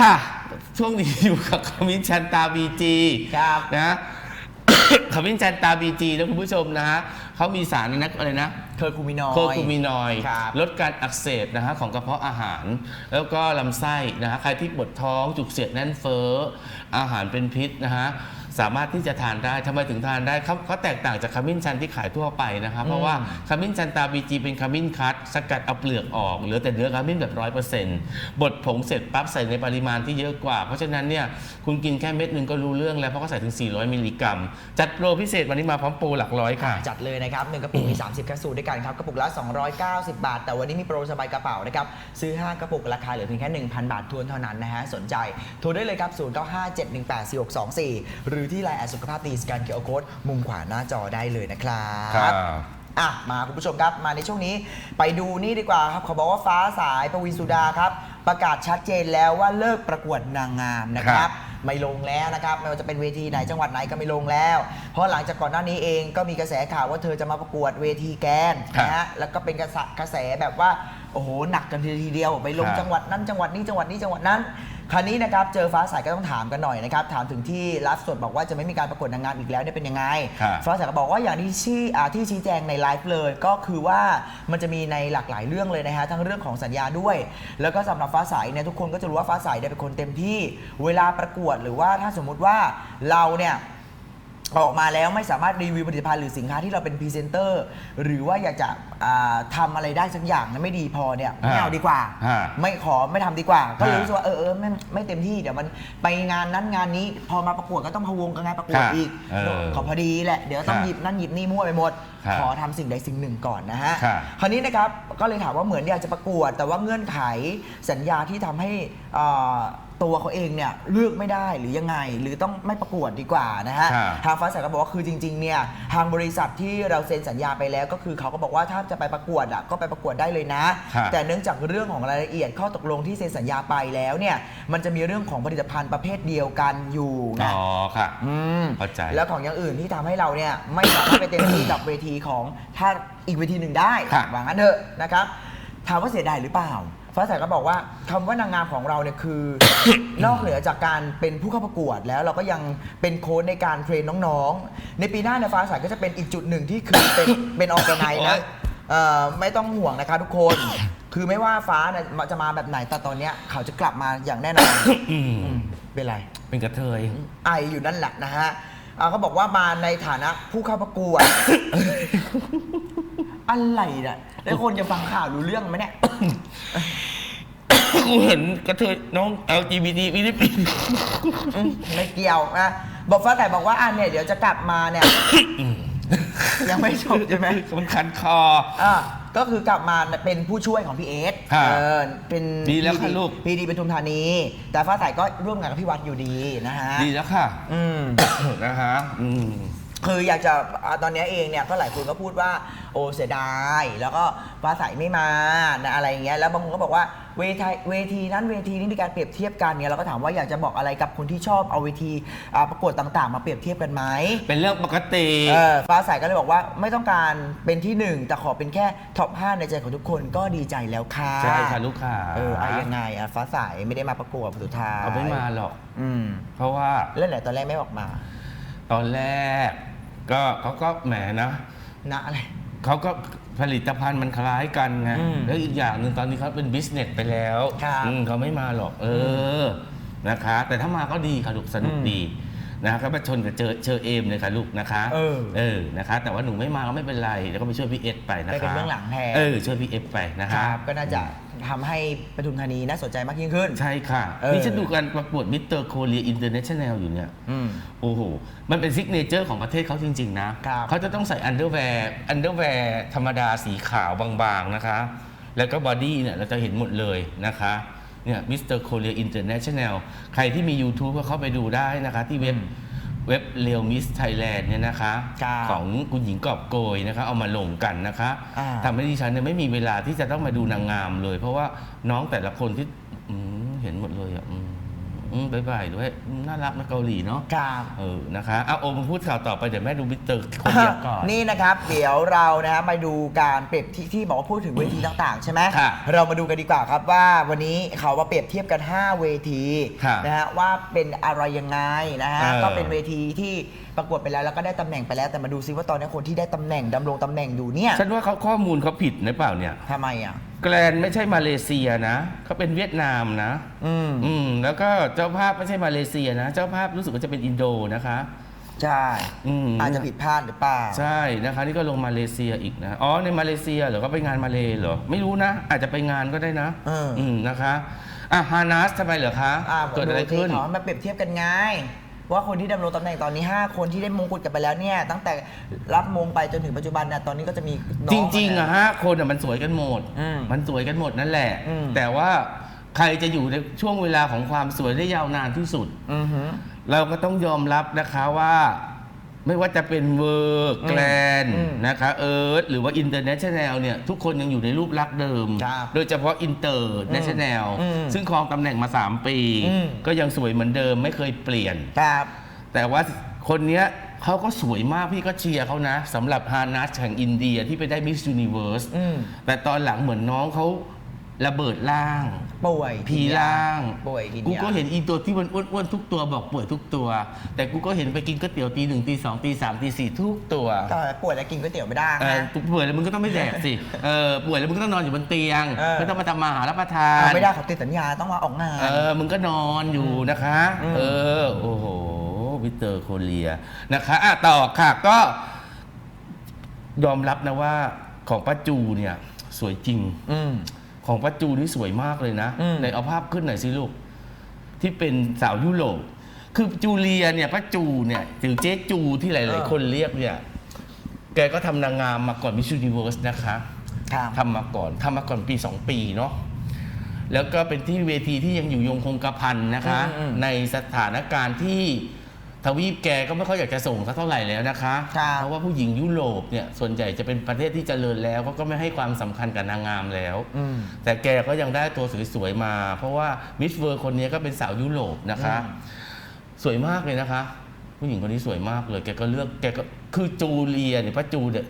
ค่ะ ช่วงนี้อยู่กับขมิ้นชันตาบีจีครับนะขมิ้นชันตาบีจีนะคุณผู้ชมนะฮะเขามีสารนะอะไรนะเคอร์คูมินอยโคคูมินอยด์ครับลดการอักเสบนะฮะของกระเพาะอาหาร แล้วก็ลำไส้นะฮะใครที่ปวดท้องจุกเสียดแน่นเฟ้ออาหารเป็นพิษนะฮะ สามารถที่จะทานได้ทำไมถึงทานได้เขาเขาแตกต่างจากขมิ้นชันที่ขายทั่วไปนะครับ เพราะว่าขมิ้นชันตาบีจีเป็นขมิ้นคัด สกัดเอาเปลือกออกเหลือแต่เนื้อขมิ้นแบบร้อยเปอร์เซ็นต์บดผงเสร็จปั๊บใส่ในปริมาณที่เยอะกว่า เพราะฉะนั้นเนี่ยคุณกินแค่เม็ดหนึ่งก็รู้เรื่องแล้วเพราะเขาใส่ถึง 400 มิลลิกรัม จัดโปรพิเศษวันนี้มาพร้อมโปรหลักร้อยค่ะ จัดเลยนะครับหนึ่งกระปุกมี 30แคปซูลด้วยกันครับกระปุกละ 290 บาท แต่วันนี้มีโปรสบายกระเป๋านะครับซื้อ 5 กระปุกราคาเหลือเพียงแค่ 1,000 บาททวนเท่านั้นนะฮะสนใจโทรได้เลยครับ0957184624 หรือที่ไลน์แอดสุขภาพดีสแกนเคอร์โค้ดมุมขวาหน้าจอได้เลยนะครับครับ อะมาคุณผู้ชมครับมาในช่วงนี้ไปดูนี่ดีกว่าครับเขาบอกว่าฟ้าสายปวีณสุดาครับ ประกาศชัดเจนแล้วว่าเลิกประกวดนางงามนะคครัรับ บ ไม่ลงแล้วนะครับไม่ว่าจะเป็นเวทีไหนจังหวัดไหนก็ไม่ลงแล้ว เพราะหลังจากก่อนหน้านี้เองก็มีกระแสข่าวว่าเธอจะมาประกวดเวทีแกนนะฮะแล้วก็เป็นกระแสกระแสแบบว่าโอ้โหหนักกันทีเดียวไปลงครับ จังหวัดนั้นจังหวัดนี้จังหวัดนี้จังหวัดนั้น คราวนี้นะครับเจอฟ้าใสก็ต้องถามกันหน่อยนะครับถามถึงที่ไลฟ์สดบอกว่าจะไม่มีการประกวดนางงามอีกแล้วเนี่ยเป็นยังไง ครับฟ้าใสก็บอกว่าอย่างที่ชี้อ่าที่ชี้แจงในไลฟ์เลย ก็คือว่ามันจะมีในหลากหลายเรื่องเลยนะฮะทั้งเรื่องของสัญญาด้วย แล้วก็สำหรับฟ้าใสเนี่ยทุกคนก็จะรู้ว่าฟ้าใสเนี่ยเป็นคนเต็มที่ เวลาประกวดหรือว่าถ้าสมมุติว่าเราเนี่ย ออกมาแล้วไม่สามารถรีวิวผลิตภัณฑ์หรือสินค้าที่เราเป็นพรีเซนเตอร์หรือว่าอยากจะอ่าทำอะไรได้สักอย่างนะไม่ดีพอเนี่ยไม่เอาดีกว่า ฮะไม่ขอไม่ทำดีกว่า ก็เลยฮะรู้สึกว่าเออเออไม่ไม่เต็มที่เดี๋ยวมันไปงานนั้นงานนี้ พอมาประกวดก็ต้องพะวงกับงานประกวดค่ะอีกเออขอพอดีแหละเดี๋ยวต้องค่ะหยิบนั่นหยิบนี่มั่วไปหมดค่ะขอทำสิ่งใดสิ่งหนึ่งก่อนนะฮะค่ะ คราวนี้นะครับก็เลยถามว่าเหมือนอยากจะประกวด แต่ว่าเงื่อนไขสัญญาที่ทำให้อ่า ตัวเขาเองเนี่ยเลือกไม่ได้หรือยังไง หรือต้องไม่ประกวดดีกว่านะฮะครับทางฟ้าใสก็บอกว่าคือจริงๆเนี่ยทางบริษัทที่เราเซ็นสัญญาไปแล้ว ก็คือเขาก็บอกว่าถ้าจะไปประกวดอะก็ไปประกวดได้เลยนะ ครับแต่เนื่องจากเรื่องของรายละเอียดข้อตกลงที่เซ็นสัญญาไปแล้วเนี่ยมันจะมีเรื่องของผลิตภัณฑ์ประเภทเดียวกันอยู่อ๋นะอค่ะ อืม เข้าใจ แล้วของอย่างอื่นที่ทำให้เราเนี่ยไม่สามารถไปเต็มที่กับเวทีของถ้าอีกเวทีหนึ่งได้ค่ะ ว่างั้นเถอะนะครับถามว่าเสียดายหรือเปล่า ฟ้าใสก็บอกว่าคำว่านางงามของเราเนี่ยคือ นอกเหนือจากการเป็นผู้เข้าประกวดแล้วเราก็ยังเป็นโค้ชในการเทรนน้องๆ ในปีหน้าเนี่ยฟ้าใสก็จะเป็นอีกจุดหนึ่งที่คือเป็นเป็นออแกไนนะโอ๊ยเอ่อไม่ต้องห่วงนะคะทุกคน คือไม่ว่าฟ้าเนี่ยจะมาแบบไหนแต่ตอนเนี้ยเขาจะกลับมาอย่างแน่นอนอืมอืมเป็นไร เป็นกระเทย ไออยู่นั่นแหละนะฮะอ่าเขาบอกว่ามาในฐานะผู้เข้าประกวด อะไรเนี่ยแล้วคนจะฟังข่าวรู้เรื่องไหมเนี่ย กูเห็นกระเทยน้อง LGBT ฟิลิปปินส์อืมไม่เกี่ยวนะบอกฟ้าแต่บอกว่าอะเนี่ยเดี๋ยวจะกลับมาเนี่ย ยังไม่จบใช่ไหม มันคันคอ อ่าก็คือกลับมาเป็นผู้ช่วยของพี่เอสฮะเออเป็นดีแล้วค่ะลูก พีดีปทุมธานี แต่ฟ้าใสก็ร่วมงานกับพี่วัดอยู่ดีนะฮะ ดีแล้วค่ะ อืม นะฮะอืม คืออยากจะอ่าตอนนี้เองเนี่ยก็หลายคนก็พูดว่าโอ้เสียดาย แล้วก็ฟ้าใสไม่มานะอะไรอย่างเงี้ยแล้วบางคนก็บอกว่าเวทีเวทีนั้นเวทีนี้มีการเปรียบเทียบกันเนี่ยเราก็ถามว่าอยากจะบอกอะไรกับคนที่ชอบเอาเวทีอ่าประกวดต่างๆ มาเปรียบเทียบกันไหม เป็นเรื่องปกติ เออฟ้าใสก็เลยบอกว่าไม่ต้องการเป็นที่หนึ่งแต่ขอเป็นแค่ท็อป5ในใจของทุกคนก็ดีใจแล้วค่ะใช่ค่ะลูกค้าเอออะยังไงอะฟ้าใสไม่ได้มาประกวดสุดท้ายเอาไม่มาหรอก อืมเพราะว่าเล่นไหนตอนแรกไม่ออกมา ตอนแรก ก็เขาก็แหมนะนะอะไร เขาก็ผลิตภัณฑ์มันคล้ายกันไงอืมแล้วอีกอย่างหนึ่งตอนนี้เขาเป็นบิสเนสไปแล้วครับอืมเขาไม่มาหรอก เออนะคะ แต่ถ้ามาก็ดีค่ะลูกสนุกอืม ดี นะคะก็ไปชนกับเจอเชอเอมเลยค่ะลูกนะคะเออ เออนะคะ แต่ว่าหนูไม่มาก็ไม่เป็นไรเดี๋ยวก็ไปช่วยพี่เอสไปนะคะไปเป็นเบื้องหลังแทน เออช่วยพี่เอสไปนะคคะรับ ก็น่าจะทำให้ปทุมธานีน่าสนใจมากยิ่งขึ้น ใช่ค่ะ เออ นี่ฉันดูการประกวดมิสเตอร์โคเรียอินเตอร์เนชั่นแนลอยู่เนี่ย อืม โอ้โห มันเป็นซิกเนเจอร์ของประเทศเขาจริง ๆ นะ ครับ เขาจะต้องใส่อันเดอร์แวร์อันเดอร์แวร์ธรรมดาสีขาวบาง ๆ นะคะ แล้วก็บอดี้เนี่ยเราจะเห็นหมดเลยนะคะ เนี่ยมิสเตอร์โคเรียอินเตอร์เนชั่นแนลใครที่มี YouTube ก็เข้าไปดูได้นะคะที่เว็บเว็บเรียวมิสไทยแลนด์เนี่ยนะคะ ครับของคุณหญิงกอบโกยนะคะ เอามาลงกันนะคะอ่า ทำให้ดิฉันเนี่ยไม่มีเวลาที่จะต้องมาดูนางงามเลย เพราะว่าน้องแต่ละคนที่อืมเห็นหมดเลยอะอืม อืมบายบายด้วยอืมน่ารักนะเกาหลีเนาะ ครับ เออ นะคะเอาโอมมาพูดข่าวต่อไปเดี๋ยวแม่ดูมิสเตอร์คนเดียวก่อน นี่นะครับ เดี๋ยวเรานะฮะมาดูการเปรียบที่ที่บอกว่าพูดถึงเวทีต่างๆ ใช่ไหมค่ะเรามาดูกันดีกว่าครับว่าวันนี้เขามาเปรียบเทียบกัน 5 เวทีค่ะนะฮะว่าเป็นอะไรยังไงนะฮะเออก็เป็นเวทีที่ประกวดไปแล้วแล้วก็ได้ตำแหน่งไปแล้วแต่มาดูซิว่าตอนนี้คนที่ได้ตำแหน่งดำรงตำแหน่งอยู่เนี่ยฉันว่าเขาข้อมูลเขาผิดหรือเปล่าเนี่ย ทำไมอะ แกรนไม่ใช่มาเลเซียนะเขาเป็นเวียดนามนะ อืมอืม แล้วก็เจ้าภาพไม่ใช่มาเลเซียนะ เจ้าภาพรู้สึกว่าจะเป็นอินโดนะคะ ใช่อืม อาจจะผิดพลาดหรือเปล่า ใช่นะคะนี่ก็ลงมาเลเซียอีกนะอ๋อในมาเลเซียเหรอก็ไปงานมาเลเหรอไม่รู้นะ อาจจะไปงานก็ได้นะเอออื มนะคะอะฮานัสทำไมเหรอคะ อ่าเกิดอะไรขึ้นดูสิเขามาเปรียบเทียบกันไง ว่าคนที่ดำรงตำแหน่งตอนนี้ 5 คนที่ได้มงกุฎกันไปแล้วเนี่ยตั้งแต่รับมงไปจนถึงปัจจุบันเนี่ยตอนนี้ก็จะมีน้จองริงๆอะฮะคนอะมันสวยกันหมด อืมมันสวยกันหมดนั่นแหละ อืม แต่ว่าใครจะอยู่ในช่วงเวลาของความสวยได้ยาวนานที่สุด อือหือ เราก็ต้องยอมรับนะคะว่า ไม่ว่าจะเป็นเวอร์อืมแกลนอืมนะคะเอิร์ธหรือว่าอินเตอร์เนชั่นแนลเนี่ยทุกคนยังอยู่ในรูปลักษณ์เดิม ครับโดยเฉพาะอินเตอร์เนชั่นแนลอืมซึ่งครองตำแหน่งมา 3 ปี อืม ก็ยังสวยเหมือนเดิมไม่เคยเปลี่ยน ครับ แต่ว่าคนเนี้ยเขาก็สวยมากพี่ก็เชียร์เขานะสำหรับฮานัสแห่งอินเดียที่ไปได้มิส s u นิเวิร์สอืมแต่ตอนหลังเหมือนน้องเขา ระเบิดร่าง ป่วยพีร่าง ป่วยกินกูยา ก็เห็นอีตัวที่มันอ้วนๆทุกตัวบอกป่วยทุกตัว แต่กูก็เห็นไปกินก๋วยเตี๋ยวตีหนึ่งตีสองตีสามตีสี่ทุกตัวก็ป่วยแล้วกินก๋วยเตี๋ยวไม่ได้เออนะ ป่วยแล้วมึงก็ต้องไม่แดกสิเออป่วยแล้วมึงก็ต้องนอนอยู่บนเตียงเออ ไม่ต้องมาทำมาหารับประทานอ่าไม่ได้เขาติดสัญญาต้องมาออกงาน เออ มึงก็นอนอยู่นะคะ อืม เออ โอ้โหวิเตอร์โคเรียนะคะอะต่อค่ะก็ ยอมรับนะว่าของป้าจูเนี่ย สวยจริง อืม ของป้าจูนี่สวยมากเลยนะอืมในเอาภาพขึ้นหน่อยสิลูก ที่เป็นสาวยุโรปคือจูเลียเนี่ยป้าจูเนี่ยถือเจ๊จูที่หลาย ๆ คนเรียกเนี่ย แกก็ทำนางงามมาก่อนมิส s u นิเวิร์สนะคะครับทำมาก่อนทำมาก่อนปี 2 ปีเนาะแล้วก็เป็นที่เวทีที่ยังอยู่ยงคงกระพันนะคะอืมอืมในสถานการณ์ที่ ทวีปแกก็ไม่ค่อยอยากจะส่งสักเท่าไหร่แล้วนะคะ ครับ เพราะว่าผู้หญิงยุโรปเนี่ยส่วนใหญ่จะเป็นประเทศที่เจริญแล้วเขาก็ไม่ให้ความสำคัญกับนางงามแล้ว อืม แต่แกก็ยังได้ตัวสวยๆมา เพราะว่ามิสเวอร์คนนี้ก็เป็นสาวยุโรปนะคะอืมสวยมากเลยนะคะ ผู้หญิงคนนี้สวยมากเลย แกก็เลือกแกก็คือจูเลียเนี่ยป้าจูเนี่ย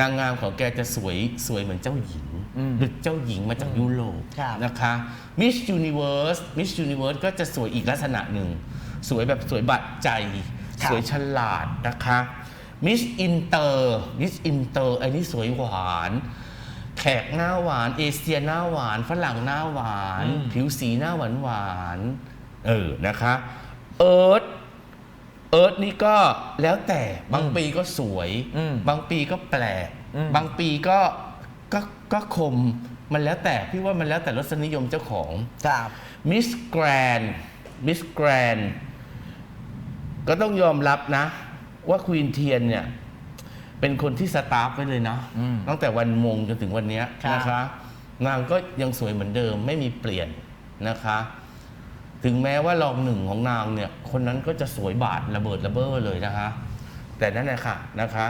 นางงามของแกจะสวยสวยเหมือนเจ้าหญิงอืมหรือเจ้าหญิงมาจากยุโรปครับ นะคะมิส s u นิเวิร์สมิส s u นิเวิร์สก็จะสวยอีกลักษณะหนึ่ง สวยแบบสวยบาดใจครับสวยฉลาดนะคะมิสอินเตอร์มิสอินเตอร์ไอ้นี่สวยหวาน แขกหน้าหวาน เอเชียหน้าหวาน ฝรั่งหน้าหวานอืมผิวสีหน้าหวานหวานๆเออนะคะเอิร์ธเอิร์ธนี่ก็แล้วแต่บางปีก็สวยอืมบางปีก็แปลกอืมบางปีก็ก็ก็คมมันแล้วแต่พี่ว่ามันแล้วแต่รสนิยมเจ้าของครับมิสแกรนมิสแกรน ก็ต้องยอมรับนะ ว่าควีนเทียนเนี่ย เป็นคนที่สตาร์ฟไว้เลยนะ อืมตั้งแต่วันมงจนถึงวันเนี้ยครับ นะคะ นางก็ยังสวยเหมือนเดิมไม่มีเปลี่ยนนะคะ ถึงแม้ว่ารองหนึ่งของนางเนี่ย คนนั้นก็จะสวยบาดระเบิดระเบ้อเลยนะคะ แต่นั่นแหละค่ะนะคะ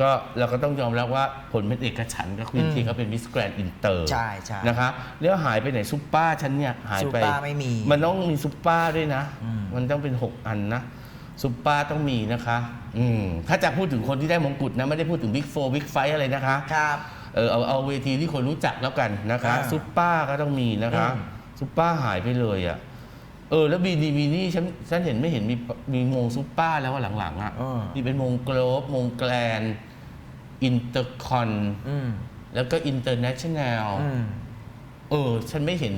ก็เราก็ต้องยอมรับว่าผลเป็นเอกฉันท์กับควีนอืมเทียนเขาเป็นมิสแกรนอินเตอร์ ใช่ใช่ นะคะแล้วหายไปไหนซุปเปอร์ฉันเนี่ยหายไปซุปเปอร์ไม่มีมันต้องมีซุปเปอร์ด้วยนะ อืม มันต้องเป็น 6 อันนะ ซุปเปอร์ต้องมีนะคะ อืมถ้าจะพูดถึงคนที่ได้มงกุฎนะ ไม่ได้พูดถึงบิ๊กโฟบิ๊กไฟอะไรนะคะ ครับ เออเอาเอาเวทีที่คนรู้จักแล้วกันนะคะอ่าซุปเปอร์ก็ต้องมีนะคะอืม ซุปเปอร์หายไปเลยอะเออแล้วบีดีบีนี่ฉันฉันเห็นไม่เห็นมีมีมงซุปเปอร์แล้วว่าหลังๆอะเออมีเป็นมงโกลบมงแกลนอินเตอร์คอน อืมแล้วก็อินเตอร์เนชั่นแนล อืม เออ ฉันไม่เห็น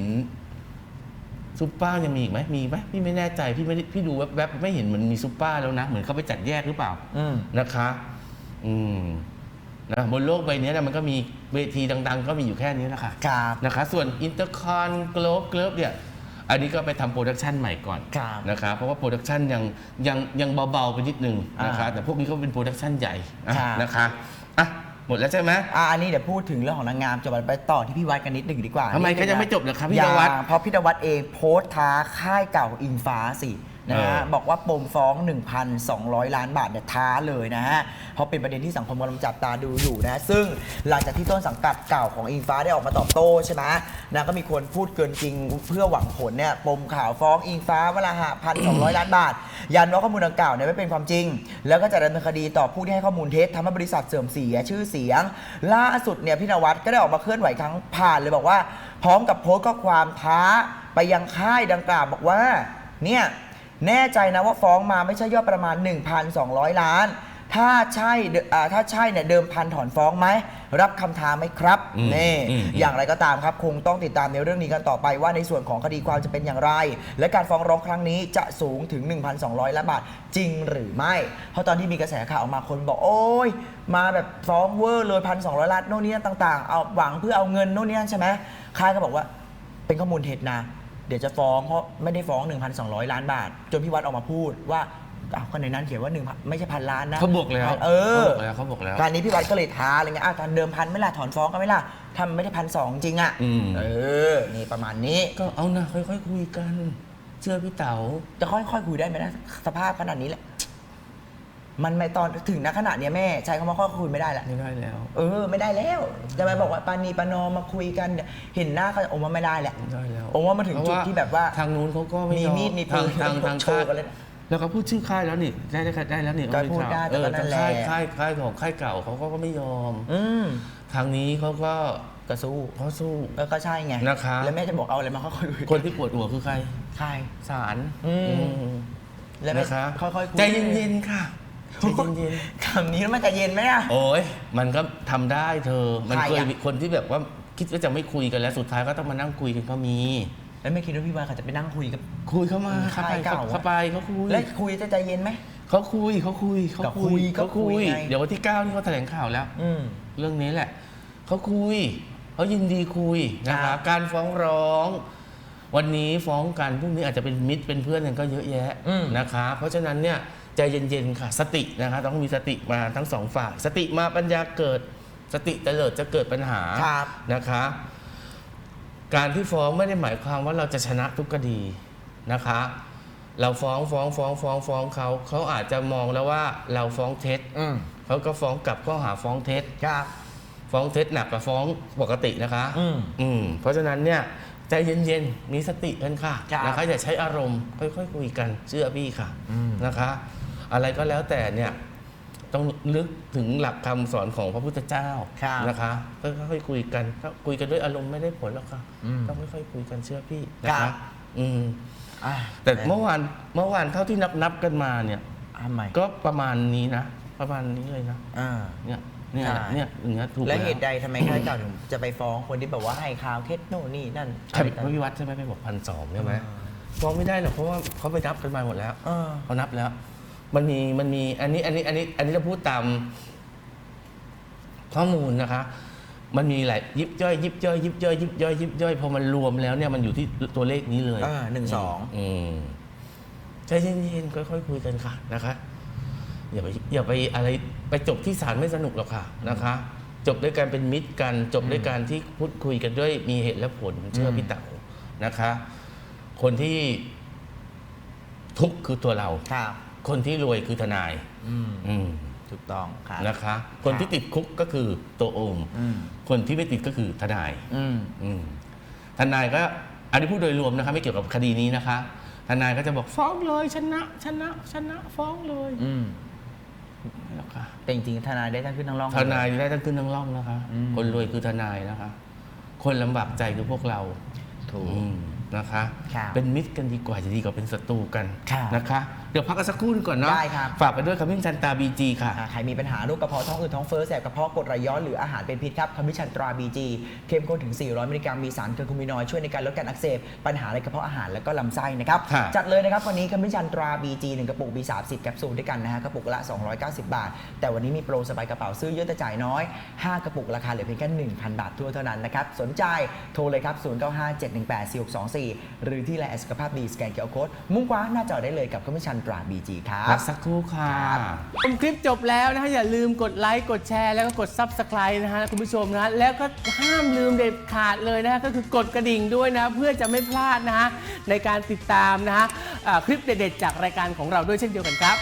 ซุปเปอร์ยังมีอีกไหมมีไหมพี่ไม่แน่ใจพี่ไม่ได้พี่ดูแวบๆไม่เห็นเหมือนมีซุปเปอร์แล้วนะ เหมือนเขาไปจัดแยกหรือเปล่าอืม นะคะ อืมนะบนโลกใบนี้นะมันก็มีเวทีดัง ๆ ก็มีอยู่แค่นี้แหละค่ะ ครับ นะคะส่วนอินเตอร์คอนกลบเกลบเนี่ยอันนี้ก็ไปทำโปรดักชันใหม่ก่อนครับนะคะเพราะว่าโปรดักชันยังยังยังเบา ๆ ไปนิดนึงนะคะอ่าแต่พวกนี้ก็เป็นโปรดักชันใหญ่อะครับ นะคะอะ หมดแล้วใช่ไหมอะอันนี้เดี๋ยวพูดถึงเรื่องของนางงามจะไปต่อที่พี่วัดกันนิดหนึ่งดีกว่าทำไมนิดนึก็ยังนะไม่จบเหรอครับพี่นวัด ยังเพราะพี่นวัดเองโพสต์ท้าค่ายเก่าอิงฟ้าสิ นะฮะเออบอกว่าปมฟ้อง 1,200 ล้านบาทเนี่ยท้าเลยนะฮะเพราะเป็นประเด็นที่สังคมกำลังจับตาดูอยู่นะซึ่งหลังจากที่ต้นสังกัดเก่าของอิงฟ้าได้ออกมาตอบโต้ใช่ไหมนะก็มีคนพูดเกินจริงเพื่อหวังผลเนี่ยปมข่าวฟ้องอิงฟ้าเวลาหาพันสองร้อยล้านบาท ยันว่าข้อมูลดังกล่าวเนี่ยไม่เป็นความจริง แล้วก็จะดำเนินคดีต่อผู้ที่ให้ข้อมูลเท็จทำให้บริษัทเสื่อมเสียชื่อเสียง ล่าสุดเนี่ยพี่นวัดก็ได้ออกมาเคลื่อนไหวครั้งผ่านเลยบอกว่า พร้อมกับโพสต์ข้อความท้าไปยังค่ายดังกล่าวบอกว่าเนี่ย แน่ใจนะว่าฟ้องมาไม่ใช่ยอดประมาณ 1,200 ล้าน ถ้าใช่เดอ่าถ้าใช่เนี่ยเดิมพันถอนฟ้องไหม รับคำท้าไหมครับอืมนี่อืม อย่างไรก็ตามครับ คงต้องติดตามในเรื่องนี้กันต่อไปว่าในส่วนของคดีความจะเป็นอย่างไร และการฟ้องร้องครั้งนี้จะสูงถึง 1,200ล้านบาทจริงหรือไม่ เพราะตอนที่มีกระแสข่าวออกมาคนบอกโอ้ยมาแบบฟ้องเวอร์เลยพันสองล้านโน่นนี่นั่นต่าง ๆ เอาหวังเพื่อเอาเงินโน่นนี่นั่นใช่ไหมค่ายก็บอกว่า เป็นข้อมูลเท็จนะ เดี๋ยวจะฟ้องเพราะไม่ได้ฟ้อง 1,200 ล้านบาท จนพี่วัดออกมาพูดว่าอ้าวก็ในนั้นเขียนว่า1ไม่ใช่พันล้านนะเขาบวกแล้วเออเขาบอกแล้วเขาบอกแล้วการนี้พี่วัดก็เลยท้าอะไรเงี้ยอ้าวตอนเดิมพันไม่ล่ะถอนฟ้องกันไม่ล่ะทำไม่ได้พันสองจริงอะอืมเออนี่ประมาณนี้ก็เอานะค่อยๆคุยกัน เชื่อพี่เต๋าจะค่อยๆคุยได้ไหมนะสภาพขนาดนี้แหละ มันไม่ตอนถึงณขณะเนี้ยแม่ใช้คำว่าค่อยคุยไม่ได้ละ ไม่ได้แล้ว เออไม่ได้แล้วจะมาบอกว่าปานีปานอมมาคุยกันเนี่ยเห็นหน้าก็โอมว่าไม่ได้แหละไม่ได้แล้วโอมว่ามาถึงจุดที่แบบว่า ทางนู้นเขาก็ไม่มียอมีดมีปืนทางทางทางโชว์กันเลยนะ แล้วก็พูดชื่อค่ายแล้วนี่ได้ได้ได้แล้วนี่ก็พูดได้แต่เออก็นั่ทางนแหละ ค่ายค่ายค่ายของค่ายเก่าเขาก็ไม่ยอม อืมทางนี้เขาก็ก็สู้เขาสู้ เออก็ใช่ไงนะคะ แล้วแม่จะบอกเอาอะไรมาค่อยๆคุยคนที่ปวดหัวคือใคร ใคร ศาลอืมอืมแล้วแม่นะคะค่อยๆคุย ใจเย็นๆค่ะ ใจเย็นคำนี้แล้วมันจะเย็นไหมอะๆโอ้ยมันก็ทำได้เธอ มันใครเคยอะ มีคนที่แบบว่าคิดว่าจะไม่คุยกันแล้วสุดท้ายก็ต้องมานั่งคุยกันก็มี แล้วไม่คิดว่าพี่วานเขาจะไปนั่งคุยกับ คุยเข้ามาค่ายเข้าไปเก่าอะ เข้าไปเขาคุยแล้วคุยจะใจเย็นไหม เขาคุยเขาคุยเขาก็คุยก็เขาคุคุยย ไง เดี๋ยววันที่เก้านี่เขาแถลงข่าวแล้ว อืม เรื่องนี้แหละเขาคุยเขายินดีคุยนะครัคะบการฟ้องร้อง วันนี้ฟ้องกันพรุ่งนี้อาจจะเป็นมิตรเป็นเพื่อนกันก็เยอะแยะอืม นะคะ เพราะฉะนั้นเนี่ย ใจเย็นๆค่ะสตินะคะต้องมีสติมาทั้งสองฝ่าย สติมาปัญญาเกิด สติเตลิดจะเกิดปัญหาครับ นะคะ การที่ฟ้องไม่ได้หมายความว่าเราจะชนะทุกคดีนะคะ เราฟ้องฟ้องฟ้องฟ้องฟ้องเขาเขาอาจจะมองแล้วว่าเราฟ้องเท็จอืมเขาก็ฟ้องกลับข้อหาฟ้องเท็จ ครับ ฟ้องเท็จหนักกว่าฟ้องปกตินะคะอืมอืมเพราะฉะนั้นเนี่ยใจเย็นๆ มีสติกันค่ะครับนะคะอย่าใช้อารมณ์ค่อยๆคุยกันเชื่อพี่ค่ะอืม นะคะ อะไรก็แล้วแต่เนี่ยต้องลึกถึงหลักคำสอนของพระพุทธเจ้าครับนะคะค่อยๆคุยกันถ้าคุยกันด้วยอารมณ์ไม่ได้ผลหรอกค่ะอืมต้องค่อยๆคุยกันเชื่อพี่นะครัคะบอืมอะแต่เมื่อวานเมื่อวานเท่าที่นับนับๆกันมาเนี่ยทำไมก็ประมาณนี้นะประมาณนี้เลยนะอ่าเนี่ยเนี่ยใช่เนี่ยอย่างเงี้ยถูกและแล้วเหตุใดทำไมค่ายเก่าถึงจะไปฟ้องคนที่แบบว่าให้ข่าวเท็จโน่นนี่นั่นใช่พระวิวัฒน์ใช่ไหมไปบอกพันสองใช่ไหมฟ้องไม่ได้หรอกเพราะว่าเขาไปนับกันมาหมดแล้วเออเขานับแล้ว มันมีมันมีอันนี้อันนี้อันนี้อันนี้เราพูดตามข้อมูลนะคะ มันมีหลายยิบย่อยยิบย่อยยิบย่อยยิบย่อยยิบย่อยพอมันรวมแล้วเนี่ยมันอยู่ที่ตัวเลขนี้เลยเออหนึ่งสองอืมใจเย็นๆค่อยๆคุยกันค่ะนะคะอย่าไปอย่าไปอะไรไปจบที่ศาลไม่สนุกหรอกค่ะนะคะ จบด้วยการเป็นมิตรกัน จบด้วยการที่พูดคุยกันด้วยมีเหตุและผลเชื่อพี่เต๋านะคะ คนที่ทุกข์คือตัวเราครับ คนที่รวยคือทนายอืมอืมถูกต้องครับ นะคะ คนที่ติดคุกก็คือตัวโอม อืม คนที่ไม่ติดก็คือทนาย อืม อืมทนายก็อันนี้พูดโดยรวมนะคะไม่เกี่ยวกับคดีนี้นะคะ ทนายก็จะบอกฟ้องเลยชนะ ชนะชนะฟ้องเลยอืม ไม่หรอกค่ะแต่จริงๆทนายได้ทั้งขึ้นทั้งล่อง ทนายได้ทั้งขึ้นทั้งล่องนะคะ อืม คนรวยคือทนายนะคะ คนลำบากใจคือพวกเราถูก อืมนะคะ ครับเป็นมิตรกันดีกว่าจะดีกว่าเป็นศัตรูกันครับ นะคะเดี๋ยวพักกันสักครู่หนึงก่อนเนาะได้ครับ ฝากไปด้วยขมิ้นชันตาบีจีค่ะ อ่าใครมีปัญหาโรคกระเพาะท้องอืดท้องเฟ้อแสบกระเพาะกรดไหลย้อนหรืออาหารเป็นพิษครับคอมมิชชันตราบีจีเข้มข้นถึง 400 มิลลิกรัมมีสารเคอร์คูมินอยด์ช่วยในการลดการอักเสบ ปัญหาในกระเพาะอาหารและก็ลำไส้นะครับค่ะจัดเลยนะครับวันนี้คอมมิชชันตราบีจีหนึ่งกระปุกมี30แคปซูลด้วยกันนะฮะกระปุกละ 290 บาท แต่วันนี้มีโปรสบายกระเป๋าซื้อเยอะแต่จ่ายน้อย 5 กระปุกราคาเหลือเพียงแค่1,000 บาททั่วเท่านั้นนะครับสนใจโทรเลยครับ0957184624 หรือที่ไลน์สุขภาพดีสแกนเคอร์โค้ดมุ่งคว้าหน้าจอได้เลยกับคอมมิชชันนตราบีจีครัพับ กสักครู่ค่ะ ชมคลิปจบแล้วนะฮะ อย่าลืมกดไลค์ กดแชร์ แล้วก็กด Subscribe นะฮะ คุณผู้ชมนะฮะแล้วก็ห้ามลืมเด็ดขาดเลยนะฮะ ก็คือกดกระดิ่งด้วยนะ เพื่อจะไม่พลาดนะฮะ ในการติดตามนะฮะอ่าคลิปเด็ดๆจากรายการของเราด้วยเช่นเดียวกันครับ